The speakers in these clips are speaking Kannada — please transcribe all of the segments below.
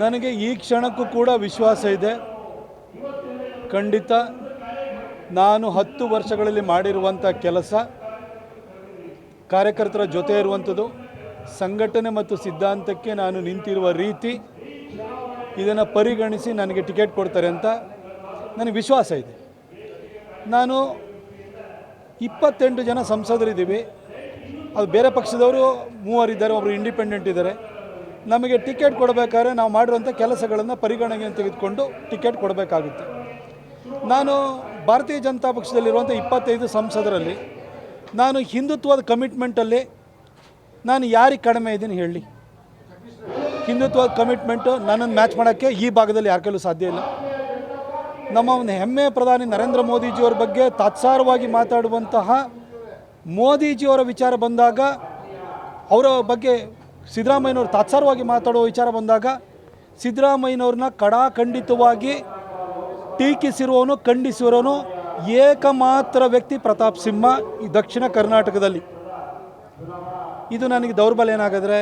ನನಗೆ ಈ ಕ್ಷಣಕ್ಕೂ ಕೂಡ ವಿಶ್ವಾಸ ಇದೆ. ಖಂಡಿತ ನಾನು ಹತ್ತು ವರ್ಷಗಳಲ್ಲಿ ಮಾಡಿರುವಂಥ ಕೆಲಸ, ಕಾರ್ಯಕರ್ತರ ಜೊತೆ ಇರುವಂಥದ್ದು, ಸಂಘಟನೆ ಮತ್ತು ಸಿದ್ಧಾಂತಕ್ಕೆ ನಾನು ನಿಂತಿರುವ ರೀತಿ ಇದನ್ನು ಪರಿಗಣಿಸಿ ನನಗೆ ಟಿಕೆಟ್ ಕೊಡ್ತಾರೆ ಅಂತ ನನಗೆ ವಿಶ್ವಾಸ ಇದೆ. ನಾನು ಇಪ್ಪತ್ತೆಂಟು ಜನ ಸಂಸದರಿದ್ದೀವಿ. ಅದು ಬೇರೆ ಪಕ್ಷದವರು ಮೂವರಿದ್ದಾರೆ ಒಬ್ಬರು ಇಂಡಿಪೆಂಡೆಂಟ್ ಇದ್ದಾರೆ. ನಮಗೆ ಟಿಕೆಟ್ ಕೊಡಬೇಕಾದ್ರೆ ನಾವು ಮಾಡಿರುವಂಥ ಕೆಲಸಗಳನ್ನು ಪರಿಗಣನೆಗೆ ತೆಗೆದುಕೊಂಡು ಟಿಕೆಟ್ ಕೊಡಬೇಕಾಗುತ್ತೆ. ನಾನು ಭಾರತೀಯ ಜನತಾ ಪಕ್ಷದಲ್ಲಿರುವಂಥ ಇಪ್ಪತ್ತೈದು ಸಂಸದರಲ್ಲಿ ನಾನು ಹಿಂದುತ್ವದ ಕಮಿಟ್ಮೆಂಟಲ್ಲಿ ನಾನು ಯಾರಿಗೆ ಕಡಿಮೆ ಇದ್ದೀನಿ ಹೇಳಿ. ಹಿಂದುತ್ವದ ಕಮಿಟ್ಮೆಂಟು ನನ್ನನ್ನು ಮ್ಯಾಚ್ ಮಾಡೋಕ್ಕೆ ಈ ಭಾಗದಲ್ಲಿ ಯಾರ ಕೈಲೂ ಸಾಧ್ಯ ಇಲ್ಲ. ನಮ್ಮ ಒಂದು ಹೆಮ್ಮೆಯ ಪ್ರಧಾನಿ ನರೇಂದ್ರ ಮೋದಿಜಿಯವರ ಬಗ್ಗೆ ತಾತ್ಸಾರವಾಗಿ ಮಾತಾಡುವಂತಹ ಮೋದಿಜಿಯವರ ವಿಚಾರ ಬಂದಾಗ ಅವರ ಬಗ್ಗೆ ಸಿದ್ದರಾಮಯ್ಯನವರು ತಾತ್ಸಾರವಾಗಿ ಮಾತಾಡುವ ವಿಚಾರ ಬಂದಾಗ ಸಿದ್ದರಾಮಯ್ಯನವ್ರನ್ನ ಕಡಾಖಂಡಿತವಾಗಿ ಟೀಕಿಸಿರುವವನು ಖಂಡಿಸಿರೋನು ಏಕಮಾತ್ರ ವ್ಯಕ್ತಿ ಪ್ರತಾಪ್ ಸಿಂಹ ಈ ದಕ್ಷಿಣ ಕರ್ನಾಟಕದಲ್ಲಿ. ಇದು ನನಗೆ ದೌರ್ಬಲ್ಯ ಏನಾಗಿದ್ರೆ?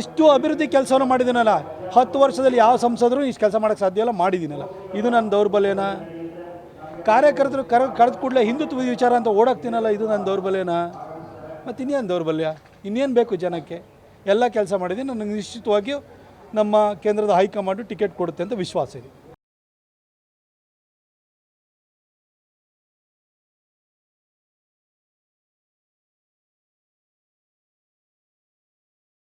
ಇಷ್ಟು ಅಭಿವೃದ್ಧಿ ಕೆಲಸವನ್ನು ಮಾಡಿದ್ದೀನಲ್ಲ, ಹತ್ತು ವರ್ಷದಲ್ಲಿ ಯಾವ ಸಂಸದರು ಇಷ್ಟು ಕೆಲಸ ಮಾಡೋಕ್ಕೆ ಸಾಧ್ಯ ಇಲ್ಲ, ಮಾಡಿದ್ದೀನಲ್ಲ. ಇದು ನನ್ನ ದೌರ್ಬಲ್ಯನಾ? ಕಾರ್ಯಕರ್ತರು ಕರ, ಕರೆದು ಕೂಡಲೇ ಹಿಂದುತ್ವದ ವಿಚಾರ ಅಂತ ಓಡಾಕ್ತೀನಲ್ಲ, ಇದು ನನ್ನ ದೌರ್ಬಲ್ಯನಾ? ಮತ್ತು ಇನ್ನೇನು ದೌರ್ಬಲ್ಯ? ಇನ್ನೇನು ಬೇಕು ಜನಕ್ಕೆ? ಎಲ್ಲ ಕೆಲಸ ಮಾಡಿದ್ದೀನಿ. ನನಗೆ ನಿಶ್ಚಿತವಾಗಿಯೂ ನಮ್ಮ ಕೇಂದ್ರದ ಹೈಕಮಾಂಡು ಟಿಕೆಟ್ ಕೊಡುತ್ತೆ ಅಂತ ವಿಶ್ವಾಸ ಇದೆ.